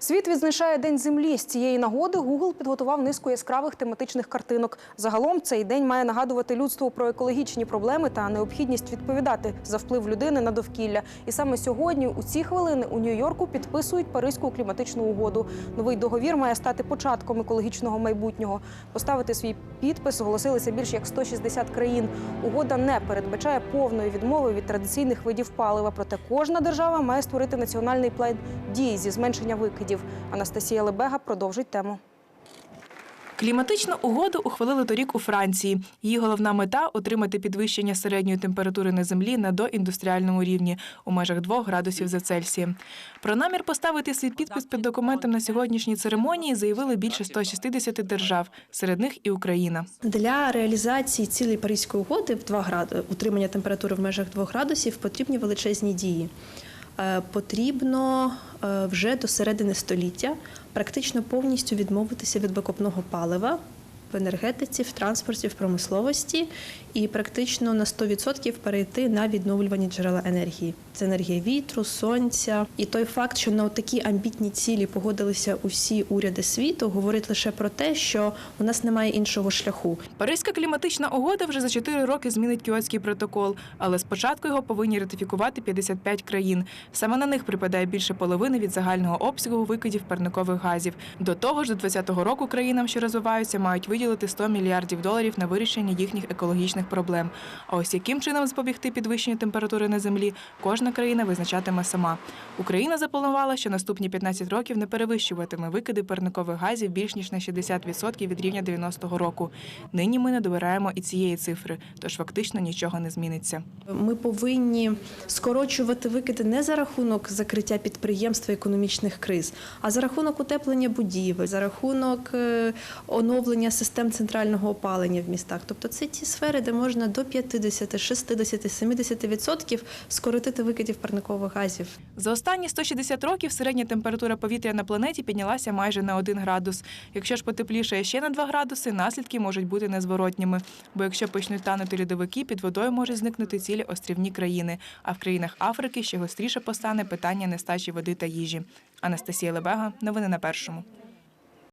Світ відзначає День землі. З цієї нагоди Google підготував низку яскравих тематичних картинок. Загалом цей день має нагадувати людству про екологічні проблеми та необхідність відповідати за вплив людини на довкілля. І саме сьогодні, у ці хвилини, у Нью-Йорку підписують Паризьку кліматичну угоду. Новий договір має стати початком екологічного майбутнього. Поставити свій підпис зголосилися більш як 160 країн. Угода не передбачає повної відмови від традиційних видів палива. Проте кожна держава має створити національний план дій зі зменшення викидів. Анастасія Лебега продовжить тему. Кліматичну угоду ухвалили торік у Франції. Її головна мета отримати підвищення середньої температури на землі на доіндустріальному рівні у межах 2 градусів за Цельсієм. Про намір поставити свій підпис під документом на сьогоднішній церемонії заявили більше 160 держав, серед них і Україна. Для реалізації цілей Паризької угоди в 2 гради, утримання температури в межах 2 градусів потрібні величезні дії. Е, Потрібно е, вже до середини століття практично повністю відмовитися від викопного палива в енергетиці, в транспорті, в промисловості і практично на 100% перейти на відновлювані джерела енергії. Це енергія вітру, сонця. І той факт, що на такі амбітні цілі погодилися усі уряди світу, говорить лише про те, що у нас немає іншого шляху. Паризька кліматична угода вже за 4 роки змінить Кіотський протокол, але спочатку його повинні ратифікувати 55 країн. Саме на них припадає більше половини від загального обсягу викидів парникових газів. До того ж, до 2020 року країнам, що розвиваються, мають виділити 100 мільярдів доларів на вирішення їхніх екологічних проблем. А ось яким чином запобігти підвищенню температури на землі, кожна країна визначатиме сама. Україна запланувала, що наступні 15 років не перевищуватиме викиди парникових газів більш ніж на 60% від рівня 90-го року. Нині ми не добираємо і цієї цифри, тож фактично нічого не зміниться. Ми повинні скорочувати викиди не за рахунок закриття підприємств і економічних криз, а за рахунок утеплення будівель, за рахунок е, оновлення систем центрального опалення в містах. Тобто це ті сфери, де можна до 50, 60, 70% скоротити викидів парникових газів. За останні 160 років середня температура повітря на планеті піднялася майже на 1 градус. Якщо ж потеплішає ще на 2 градуси, наслідки можуть бути незворотніми. Бо якщо почнуть танути льодовики, під водою можуть зникнути цілі острівні країни. А в країнах Африки ще гостріше постане питання нестачі води та їжі. Анастасія Лебега, новини на першому.